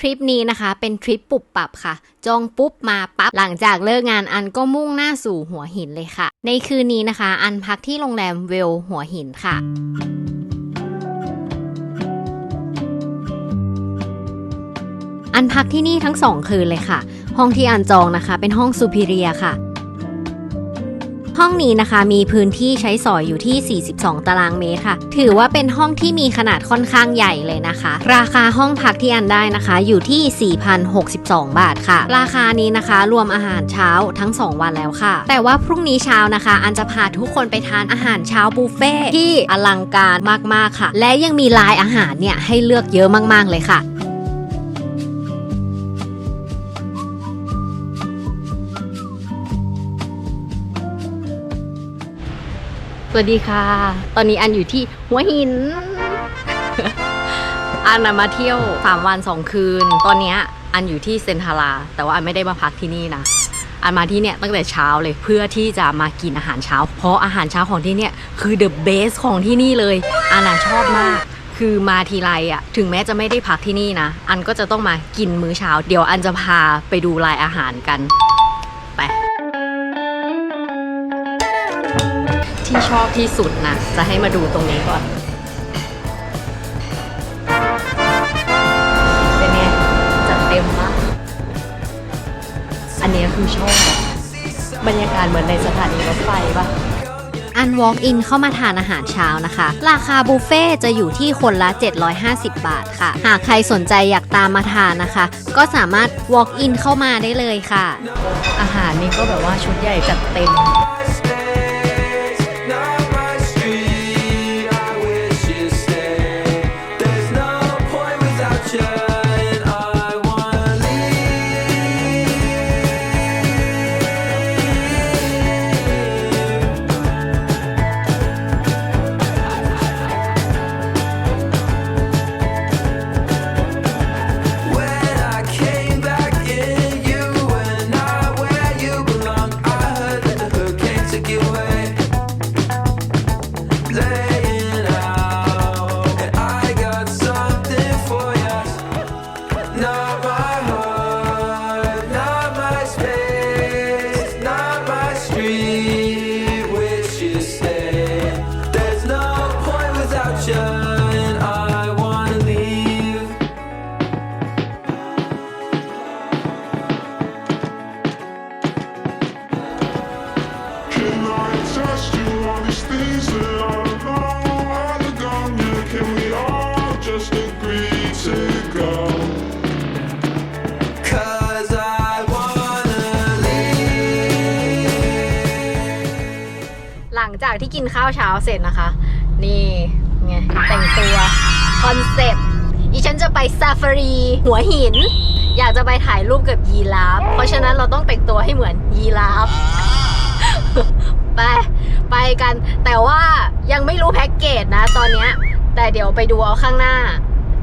ทริปนี้นะคะเป็นทริปปุบปับค่ะ จองปุ๊บมาปั๊บหลังจากเลิกงานอันก็มุ่งหน้าสู่หัวหินเลยค่ะ ในคืนนี้นะคะ อันพักที่โรงแรมเวลหัวหินค่ะอันพักที่นี่ทั้งสองคืนเลยค่ะ ห้องที่อันจองนะคะ เป็นห้องซูพิเรียค่ะ ห้องนี้นะคะมีพื้นที่ใช้สอยอยู่ที่ 42 ตารางเมตรค่ะ ถือว่าเป็นห้องที่มีขนาดค่อนข้างใหญ่เลยนะคะ ราคาห้องพักที่อันได้นะคะอยู่ที่ 4,062 บาทค่ะ ราคานี้นะคะรวมอาหารเช้าทั้ง 2 วันแล้วค่ะ แต่ว่าพรุ่งนี้เช้านะคะ อันจะพาทุกคนไปทานอาหารเช้าบุฟเฟ่ที่อลังการมากๆค่ะ และยังมีลายอาหารเนี่ยให้เลือกเยอะมากๆเลยค่ะ สวัสดีค่ะ ตอนนี้อันอยู่ที่หัวหิน อันนะมาเที่ยว 3 วัน 2 คืน ตอนนี้อันอยู่ที่เซนทารา แต่ว่าอันไม่ได้มาพักที่นี่นะ อันมาที่เนี่ยตั้งแต่เช้าเลยเพื่อที่จะมากินอาหารเช้า เพราะอาหารเช้าของที่เนี่ยคือ the best ของที่นี่เลย อันนะชอบมาก คือมาทีไรอะถึงแม้จะไม่ได้พักที่นี่นะ อันก็จะต้องมากินมื้อเช้า เดี๋ยวอันจะพาไปดูรายอาหารกัน ไป อบที่สุดนะจะให้มาดูตรงนี้ก่อน เป็นไงจัดเต็มมากอันนี้คือชอบบรรยากาศเหมือนในสถานีรถไฟปะอัน walk in เข้ามาทานอาหารเช้านะคะ ราคาบุฟเฟ่ต์จะอยู่ที่คนละ 750 บาทค่ะ หากใครสนใจอยากตามมาทานนะคะ ก็สามารถ walk in เข้ามาได้เลยค่ะ อาหารนี่ก็แบบว่าชุดใหญ่จัดเต็ม จากที่กินข้าวเช้าเสร็จนะคะ นี่ไงแต่งตัวคอนเซ็ปต์อีฉันจะไปซาฟารี หัวหิน อยากจะไปถ่ายรูปกับยีราฟ เพราะฉะนั้นเราต้องแต่งตัวให้เหมือนยีราฟ ไป ไปกัน แต่ว่ายังไม่รู้แพ็กเกจนะ ตอนนี้แต่เดี๋ยวไปดูเอาข้างหน้า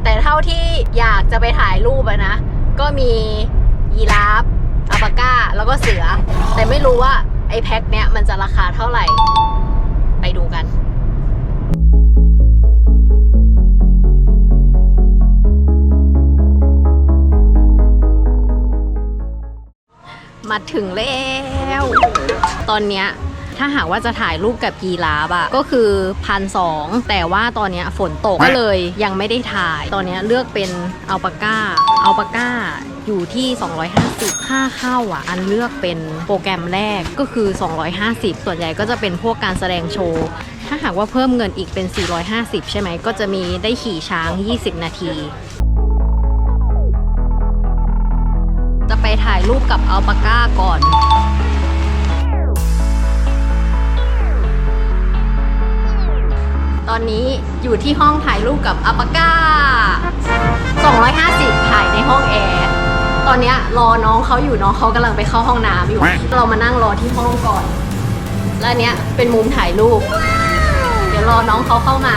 แต่เท่าที่อยากจะไปถ่ายรูปนะ ก็มียีราฟอัลปาก้า แล้วก็เสือ แต่ไม่รู้ว่าไอ้แพ็คเนี้ยมันจะราคาเท่าไหร่ กันมาถึงแล้ว ตอนเนี้ยถ้าหากว่าจะถ่ายรูปกับยีราฟอะก็คือพันสองแต่ว่าตอนเนี้ยฝนตกก็เลยยังไม่ได้ถ่าย ตอนเนี้ยเลือกเป็นอัลปาก้าอัลปาก้า อยู่ที่ 250 ค่าเข้าอะ อันเลือกเป็นโปรแกรมแรกก็คือ 250 ส่วนใหญ่ก็จะเป็นพวกการแสดงโชว์ ถ้าหากว่าเพิ่มเงินอีกเป็น 450 ใช่ไหม ก็จะมีได้ขี่ช้าง 20 นาที จะไปถ่ายรูปกับอัลปาก้าก่อนตอนนี้อยู่ที่ห้องถ่ายรูปกับอัลปาก้า 250 ถ่ายในห้องแอร์ อนเนี้ยรอน้องเขาอยู่น้องเขากำลังไปเข้าห้องน้ำอยู่ เรามานั่งรอที่ห้องก่อน แล้วอันเนี้ยเป็นมุมถ่ายรูป เดี๋ยวรอน้องเขาเข้ามา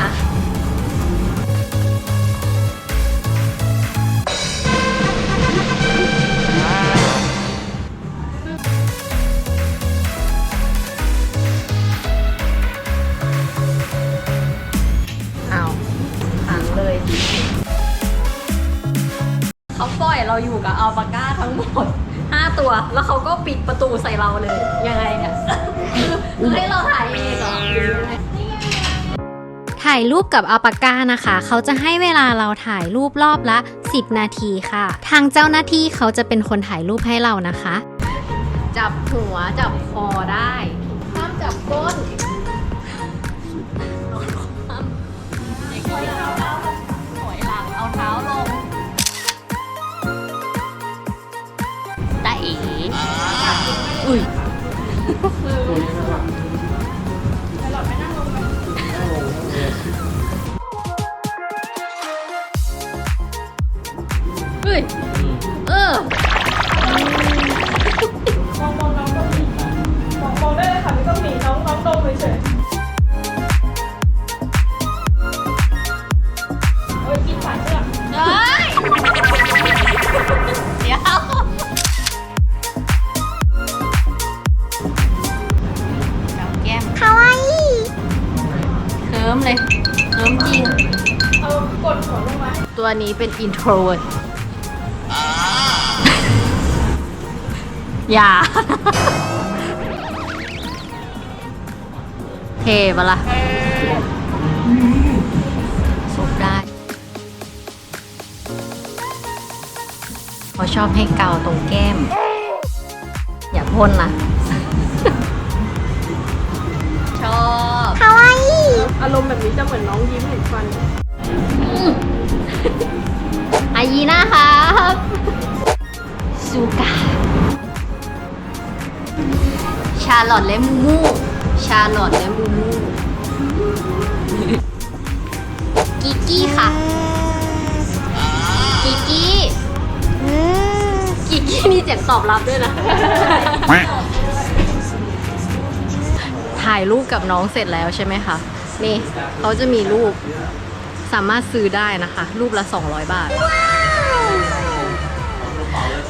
เขาปล่อยเราอยู่กับอัลปาก้าทั้งหมด 5 ตัว แล้วเขาก็ปิดประตูใส่เราเลย ยังไงเนี่ยคือให้เราถ่ายเองเหรอหรือยังไงถ่ายรูปกับอัลปาก้านะคะ เขาจะให้เวลาเราถ่ายรูปรอบละ 10 นาทีค่ะ ทางเจ้าหน้าที่เขาจะเป็นคนถ่ายรูปให้เรานะคะ จับหัวจับคอได้ห้ามจับก้น เฮ้ย เออ นี้เป็น introvert อย่า เท่ปะล่ะสุกได้เขาชอบให้เกาตรงแก้ม อย่าพ่นนะชอบคาวาอิอารมณ์แบบนี้จะเหมือนน้องยิ้มเห็นฟันอา ยีน่าครับซูกาชาลอตและมูมู ชาลอตและมูมู กิกกี้ค่ะ กิกกี้ กิกกี้มีเสียงตอบรับด้วยนะ ถ่ายรูปกับน้องเสร็จแล้วใช่ไหมคะ นี่เขาจะมีรูป สามารถซื้อได้นะคะ รูปละ 200 บาท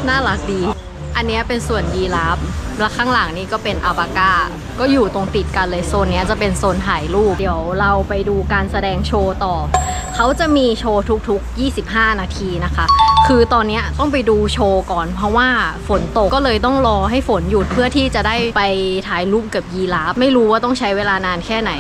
น่ารักดี อันนี้เป็นส่วนยีราฟแล้วข้างหลังนี่ก็เป็นอัลปาก้า ก็อยู่ตรงติดกันเลยโซนนี้จะเป็นโซนถ่ายรูป เดี๋ยวเราไปดูการแสดงโชว์ต่อ เขาจะมีโชว์ทุกๆ 25 นาทีนะคะ คือตอนนี้ต้องไปดูโชว์ก่อน เพราะว่าฝนตกก็เลยต้องรอให้ฝนหยุดเพื่อที่จะได้ไปถ่ายรูปกับยีราฟ ไม่รู้ว่าต้องใช้เวลานานแค่ไหน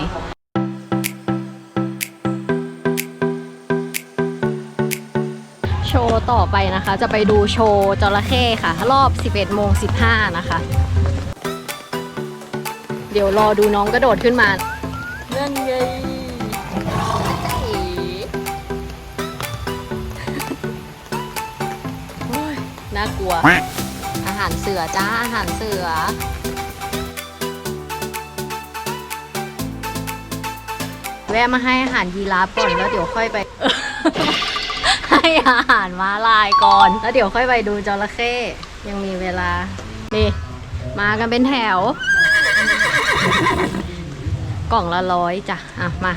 ต่อไปนะคะ จะไปดูโชว์จระเข้ค่ะ รอบ 11โมง15 นะคะ เดี๋ยวรอดูน้องกระโดดขึ้นมาเล่นไงโอ้ยน่ากลัว อาหารเสือจ้า อาหารเสือแวะมาให้อาหารยีราฟก่อนแล้วเดี๋ยวค่อยไป ให้อาหารม้าลายก่อน แล้วเดี๋ยวค่อยไปดูจระเข้ยังมีเวลา นี่ มากันเป็นแถว กล่องละร้อยจ้ะ อะ มา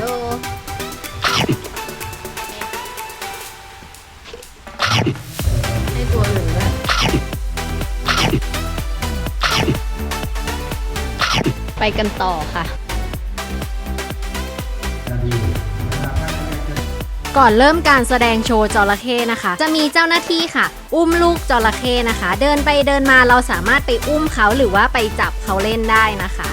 ดูให้ตัวหนึ่งด้วยไปกันต่อค่ะ ก่อนเริ่มการแสดงโชว์จระเข้นะคะ จะมีเจ้าหน้าที่ค่ะ อุ้มลูกจระเข้นะคะ เดินไปเดินมาเราสามารถไปอุ้มเขาหรือว่าไปจับเขาเล่นได้นะคะ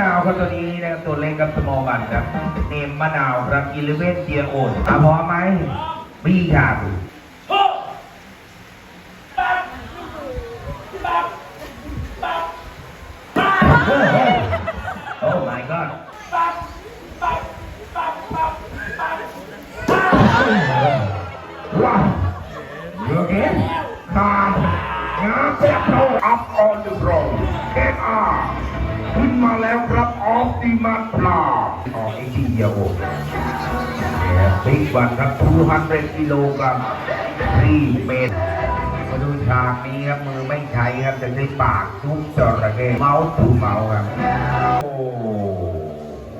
นาวครับตัวนี้นะครับตัวเล็กกับสมอบันครับเนมมะนาวครับอิเลเวนเจียโอนอะพร้อมไหมมีครับ วันครับ 200 กิโลกรัม3เมตรมาดูฉากนี้ครับมือไม่ใช้ครับจะใช้ปากทุบจระเข้เมาส์ถูเมาส์ครับ โอ้โหโ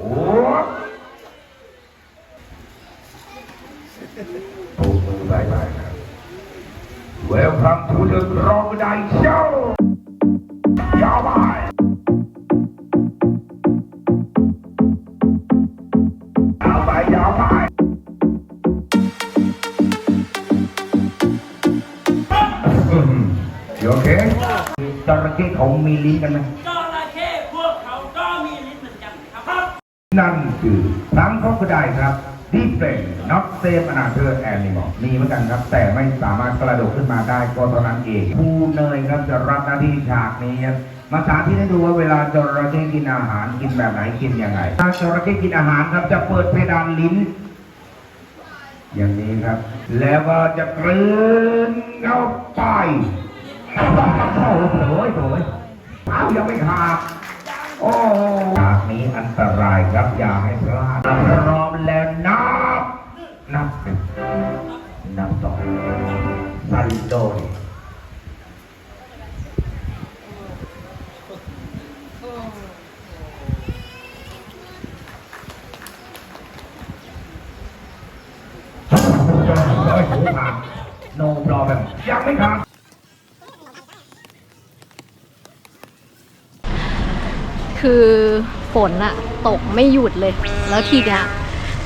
อ้มือบายบายครับ Welcome to the Crocodile Show มีลิ้นกันไหมจระเข้พวกเขาก็มีลิ้นเหมือนกันครับ นั่นคือทั้งครอบครัวครับที่เป็น not safe another animal มีเหมือนกันครับ แต่ไม่สามารถกระโดดขึ้นมาได้ก็เท่านั้นเองครูเนยครับจะรับหน้าที่ฉากนี้ครับมาสาธิตให้ดูว่าเวลาจระเข้กินอาหารกินแบบไหนกินยังไง ถ้าจระเข้กินอาหารครับจะเปิดเพดานลิ้น อย่างนี้ครับ แล้วก็จะกลืนเข้าไปโอ้โหโอ้ยโอ้ยเอายังไม่ขาดโอ้จากนี้อันตรายครับอย่าให้พลาดพร้อมแล้วนับนับหนึ่งนับสองสันโดยโอ้ยหูขาดโนบลอแบบยังไม่ขาด คือฝนอะตกไม่หยุดเลย แล้วทีเนี้ย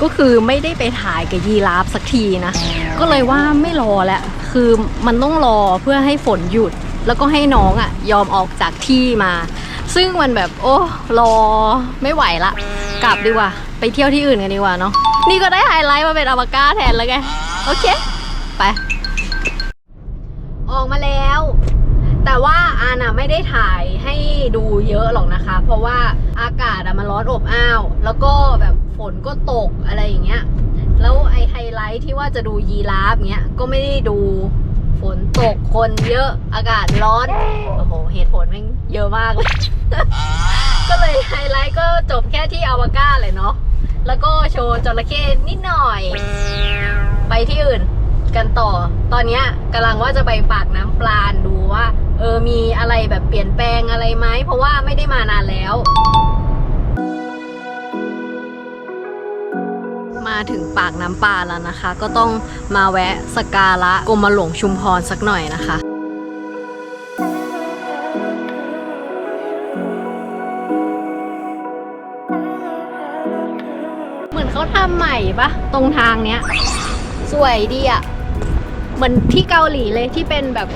ก็คือไม่ได้ไปถ่ายกับยีราฟสักทีนะ ก็เลยว่าไม่รอแล้ว คือมันต้องรอเพื่อให้ฝนหยุด แล้วก็ให้น้องอะยอมออกจากที่มา ซึ่งมันแบบโอ้รอไม่ไหวละ กลับดีกว่า ไปเที่ยวที่อื่นกันดีกว่าเนาะ นี่ก็ได้ไฮไลท์มาเป็นอวกาศแทนแล้วไง โอเค ไป ออกมาแล้ว แต่ว่าอาน่ะไม่ได้ถ่ายให้ดูเยอะหรอกนะคะ เพราะว่าอากาศอะมันร้อนอบอ้าว แล้วก็แบบฝนก็ตกอะไรอย่างเงี้ย แล้วไอไฮไลท์ที่ว่าจะดูยีราฟเงี้ย ก็ไม่ได้ดู ฝนตกคนเยอะ อากาศร้อน โอ้โห เหตุผลแม่งเยอะมากเลย ก็เลยไฮไลท์ก็จบแค่ที่อวากาเลยเนาะ แล้วก็โชว์จระเข้นิดหน่อย ไปที่อื่นกันต่อ ตอนเนี้ยกำลังว่าจะไปปากน้ำปลานดูว่า เออมีอะไรแบบเปลี่ยนแปลงอะไรไหมเพราะว่าไม่ได้มานานแล้ว มาถึงปากน้ำปลาแล้วนะคะ ก็ต้องมาแวะสกการะกรมหลวงชุมพรสักหน่อยนะคะเหมือนเขาทำใหม่ปะตรงทางเนี้ย สวยดีอะเหมือนที่เกาหลีเลยที่เป็นแบบ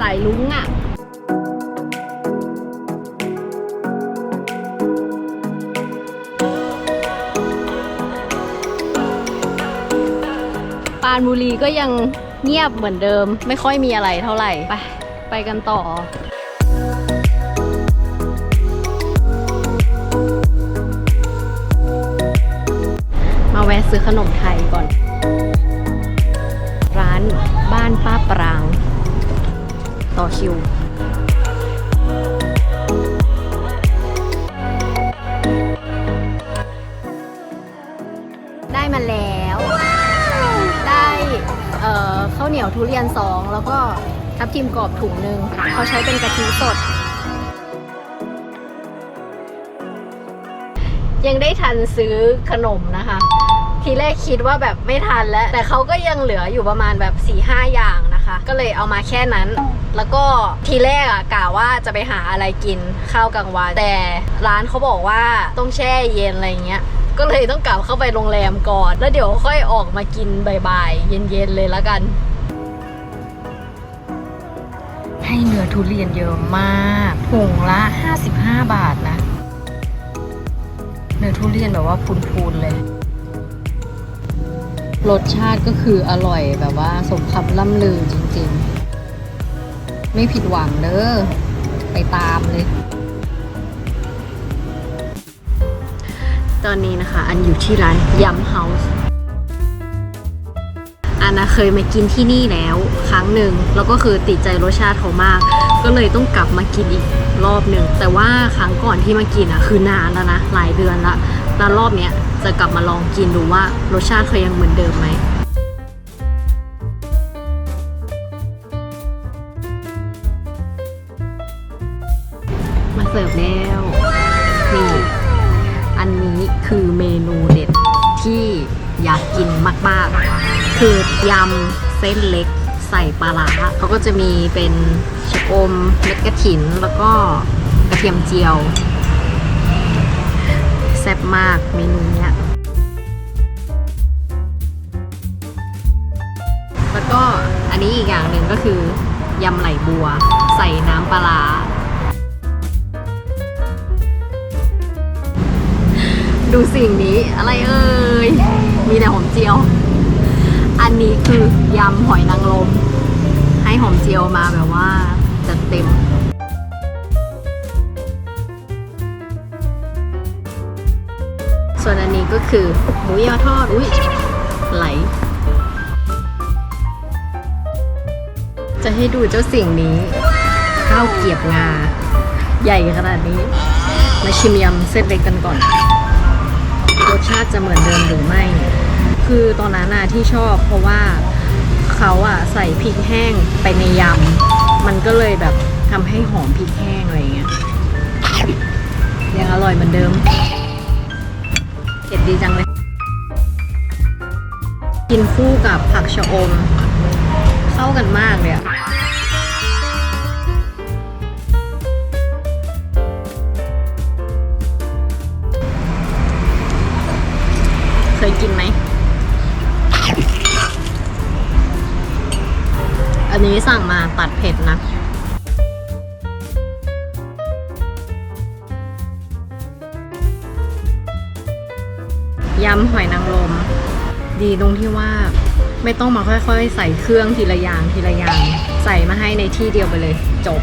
สายลุ้งอะ ปรานบุรีก็ยังเงียบเหมือนเดิม ไม่ค่อยมีอะไรเท่าไหร่ ไป ไปกันต่อมาแวะซื้อขนมไทยก่อน ร้านบ้านป้าปราง ต่อคิว ได้มาแล้ว ข้าวเหนียวทุเรียนสองแล้วก็ทับทิมกรอบถุงหนึ่งเขาใช้เป็นกะทิสด ยังได้ทันซื้อขนมนะคะ ทีแรกคิดว่าแบบไม่ทันแล้ว แต่เขาก็ยังเหลืออยู่ประมาณแบบ4ี่ห้าอย่างนะคะ ก็เลยเอามาแค่นั้น แล้วก็ทีแรกอะกะว่าจะไปหาอะไรกินข้าวกลางวันแต่ร้านเขาบอกว่าต้องแช่เย็นอะไรเงี้ย ก็เลยต้องกลับเข้าไปโรงแรมก่อน แล้วเดี๋ยวค่อยออกมากินบ่ายๆเย็นๆเลยละกัน ให้เนื้อทุเรียนเยอะมากถุงละ 55 บาทนะ เนื้อทุเรียนแบบว่าพูนๆเลยรสชาติก็คืออร่อยแบบว่าสมคำล่ำลือจริงๆ ไม่ผิดหวังเด้อ ไปตามเลย ตอนนี้นะคะ อันอยู่ที่ร้านยำเฮาส์อันนะเคยมากินที่นี่แล้วครั้งหนึ่งแล้วก็คือติดใจรสชาติเขามาก ก็เลยต้องกลับมากินอีกรอบหนึ่งแต่ว่าครั้งก่อนที่มากินอะคือนานแล้วนะหลายเดือนละแล้วรอบเนี้ยจะกลับมาลองกินดูว่ารสชาติเขายังเหมือนเดิมไหมมาเสิร์ฟแล้ คือยากกินมากๆคือยำเส้นเล็กใส่ปลาร้าเขาก็จะมีเป็นชะอมเม็ดกระถิน แล้วก็กระเทียมเจียว แซ่บมากเมนูเนี้ย แล้วก็อันนี้อีกอย่างหนึ่งก็คือยำไหลบัว ใส่น้ำปลาร้าดูสิ่งนี้อะไรเอ่ย มีแต่หอมเจียว อันนี้คือยำหอยนางรมให้หอมเจียวมาแบบว่าจัดเต็มส่วนอันนี้ก็คือหมูยอทอด อุ้ยไหล จะให้ดูเจ้าสิ่งนี้ ข้าวเกียบงา ใหญ่ขนาดนี้ มาชิมยำเส้นเล็กกันก่อน รสชาติจะเหมือนเดิมหรือไม่ คือตอนนั้นน่ะที่ชอบเพราะว่าเขาอะใส่พริกแห้งไปในยำ มันก็เลยแบบทำให้หอมพริกแห้งอะไรเงี้ยยังอร่อยเหมือนเดิมเผ็ดดีจังเลย กินคู่กับผักชะอม เข้ากันมากเลยอะเคยกินไหม อันนี้สั่งมาตัดเผ็ดนะ ยำหอยนางรมดีตรงที่ว่าไม่ต้องมาค่อยๆ ใส่เครื่องทีละอย่างทีละอย่าง ใส่มาให้ในที่เดียวไปเลยจบ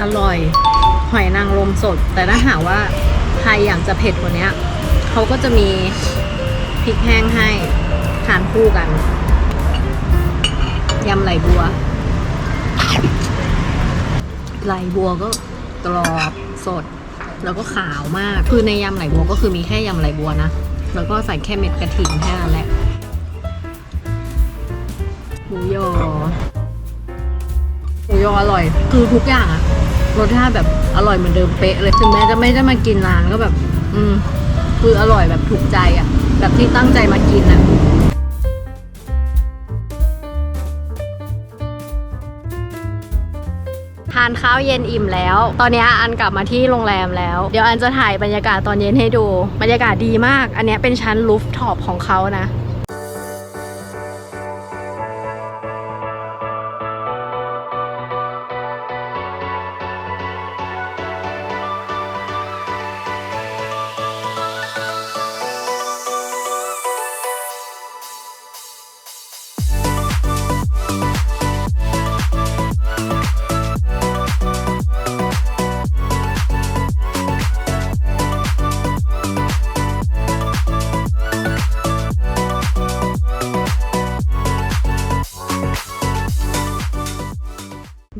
อร่อย หอยนางรมสด แต่ถ้าหากว่าใครอยากจะเผ็ดกว่านี้เขาก็จะมีพริกแห้งให้ทานคู่กัน ยำไหลบัว ไหลบัวก็กรอบสด แล้วก็ขาวมาก คือในยำไหลบัวก็คือมีแค่ยำไหลบัวนะ แล้วก็ใส่แค่เม็ดกระถิ่นแค่นั้นแหละหมูยอหมูยออร่อย คือทุกอย่างอะรสชาติแบบอร่อยเหมือนเดิมเป๊ะเลยถึงแม้จะไม่ได้มากินนานก็แบบ อืมคืออร่อยแบบถูกใจอะแบบที่ตั้งใจมากินอะานข้าวเย็นอิ่มแล้ว ตอนนี้อันกลับมาที่โรงแรมแล้ว เดี๋ยวอันจะถ่ายบรรยากาศตอนเย็นให้ดู บรรยากาศดีมาก อันเนี้ยเป็นชั้นลูฟท็อปของเขานะ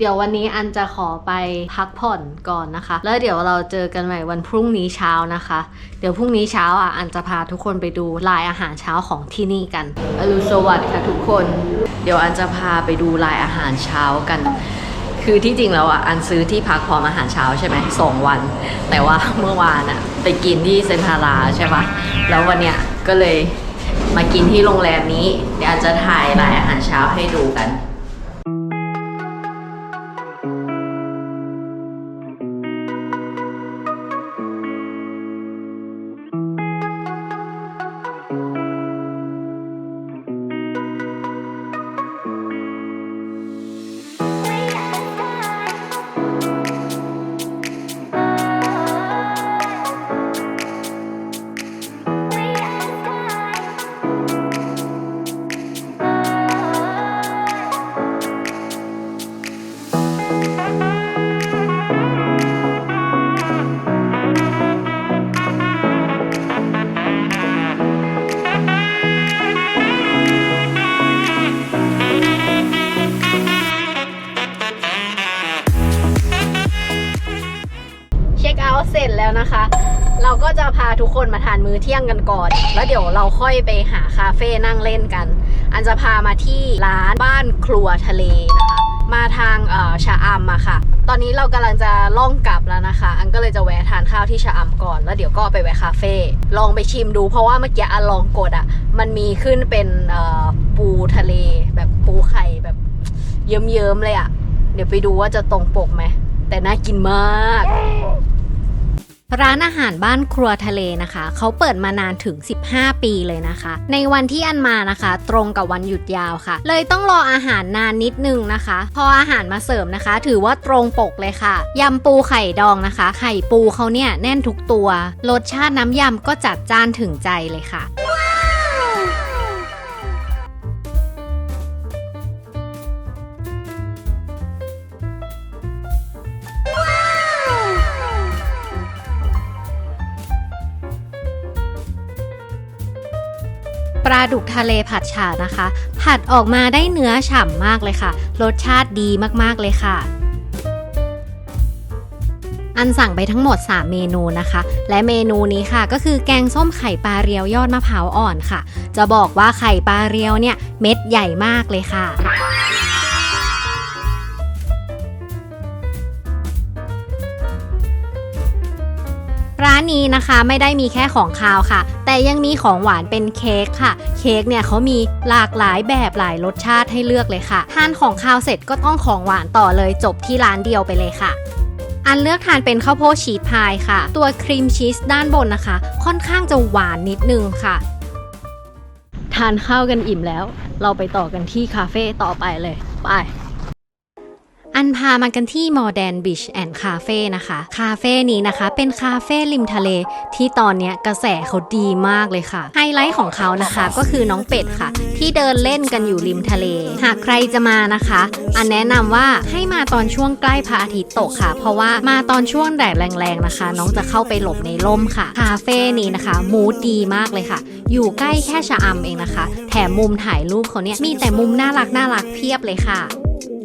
ดี๋ยววันนี้อันจะขอไปพักผ่อนก่อนนะคะ แล้วเดี๋ยวเราเจอกันใหม่วันพรุ่งนี้เช้านะคะ เดี๋ยวพรุ่งนี้เช้าอะอันจะพาทุกคนไปดูลายอาหารเช้าของที่นี่กันอรุณสวัสดิ์ค่ะทุกคน เดี๋ยวอันจะพาไปดูลายอาหารเช้ากัน คือที่จริงแล้วอะอันซื้อที่พักพร้อมอาหารเช้าใช่ไหมสองวัน แต่ว่าเมื่อวานอะไปกินที่เซนทาราใช่ปะแล้ววันเนี้ยก็เลยมากินที่โรงแรมนี้ เดี๋ยวอันจะถ่ายลายอาหารเช้าให้ดูกัน แล้วนะคะ เราก็จะพาทุกคนมาทานมื้อเที่ยงกันก่อน แล้วเดี๋ยวเราค่อยไปหาคาเฟ่นั่งเล่นกัน อันจะพามาที่ร้านบ้านครัวทะเลนะคะ มาทางเอ่อชะอำอะค่ะ ตอนนี้เรากำลังจะล่องกลับแล้วนะคะ อันก็เลยจะแวะทานข้าวที่ชะอำก่อน แล้วเดี๋ยวก็ไปแวะคาเฟ่ลองไปชิมดู เพราะว่าเมื่อกี้อันลองกดอะมันมีขึ้นเป็นเอ่อปูทะเล แบบปูไข่แบบเยิ้มๆเลยอะเดี๋ยวไปดูว่าจะตรงปกไหมแต่น่ากินมาก ร้านอาหารบ้านครัวทะเลนะคะ เขาเปิดมานานถึง 15 ปีเลยนะคะ ในวันที่อันมานะคะ ตรงกับวันหยุดยาวค่ะ เลยต้องรออาหารนานนิดนึงนะคะ พออาหารมาเสริมนะคะ ถือว่าตรงปกเลยค่ะยำปูไข่ดองนะคะ ไข่ปูเขาเนี่ยแน่นทุกตัว รสชาติน้ำยำก็จัดจ้านถึงใจเลยค่ะ ปลาดุกทะเลผัดฉ่านะคะ ผัดออกมาได้เนื้อฉ่ำมากเลยค่ะ รสชาติดีมากๆเลยค่ะ อันสั่งไปทั้งหมด 3 เมนูนะคะ และเมนูนี้ค่ะก็คือแกงส้มไข่ปลาเรียวยอดมะพร้าวอ่อนค่ะ จะบอกว่าไข่ปลาเรียวเนี่ยเม็ดใหญ่มากเลยค่ะ นี้นะคะไม่ได้มีแค่ของคาวค่ะ แต่ยังมีของหวานเป็นเค้กค่ะ เค้กเนี่ยเขามีหลากหลายแบบหลายรสชาติให้เลือกเลยค่ะ ทานของคาวเสร็จก็ต้องของหวานต่อเลยจบที่ร้านเดียวไปเลยค่ะอันเลือกทานเป็นข้าวโพดชีสพายค่ะ ตัวครีมชีสด้านบนนะคะ ค่อนข้างจะหวานนิดนึงค่ะ ทานข้าวกันอิ่มแล้ว เราไปต่อกันที่คาเฟ่ต่อไปเลย ไป อันพามากันที่ Modern Beach and Cafe นะคะ คาเฟ่นี้นะคะ เป็นคาเฟ่ริมทะเลที่ตอนเนี้ยกระแสเขาดีมากเลยค่ะ ไฮไลท์ของเขานะคะก็คือน้องเป็ดค่ะ ที่เดินเล่นกันอยู่ริมทะเล หากใครจะมานะคะ อันแนะนำว่าให้มาตอนช่วงใกล้พระอาทิตย์ตกค่ะ เพราะว่ามาตอนช่วงแดดแรงๆนะคะ น้องจะเข้าไปหลบในร่มค่ะ คาเฟ่นี้นะคะ มูดดีมากเลยค่ะ อยู่ใกล้แค่ชะอำเองนะคะ แถมมุมถ่ายรูปเขาเนี่ยมีแต่มุมน่ารักน่ารักเพียบเลยค่ะ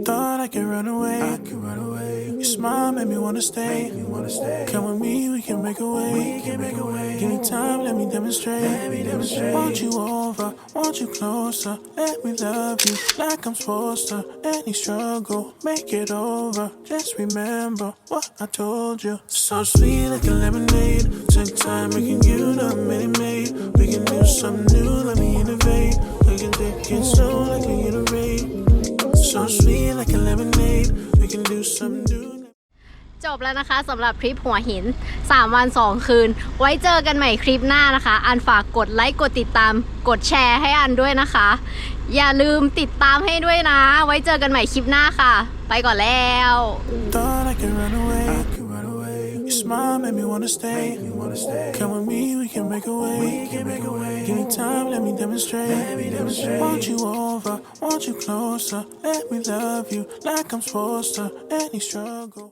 Thought I could run away. I could run away. Your smile made me wanna stay. Make me wanna stay. Come with me, we can make a way. We can make a way. Give me time, let me demonstrate. Let me demonstrate. Want you over, want you closer. Let me love you like I'm supposed to. Any struggle, make it over. Just remember what I told you. So sweet like a lemonade. Take time, making you the minute made. We can do something new, let me innovate. We can take it slow like we iterate. So sweet like a lemonade. We can do something new. จบแล้วนะคะสำหรับคลิปหัวหิน 3 วัน 2 คืน ไว้เจอกันใหม่คลิปหน้านะคะ อันฝากกดไลค์กดติดตาม กดแชร์ให้อันด้วยนะคะ อย่าลืมติดตามให้ด้วยนะ ไว้เจอกันใหม่คลิปหน้าค่ะ ไปก่อนแล้ว smile made me wanna stay. Make me wanna stay. Come with me, we can make a way. We can make a way. Give me time, let me demonstrate. Let me demonstrate. Want you over, want you closer. Let me love you like I'm supposed to. Any struggle.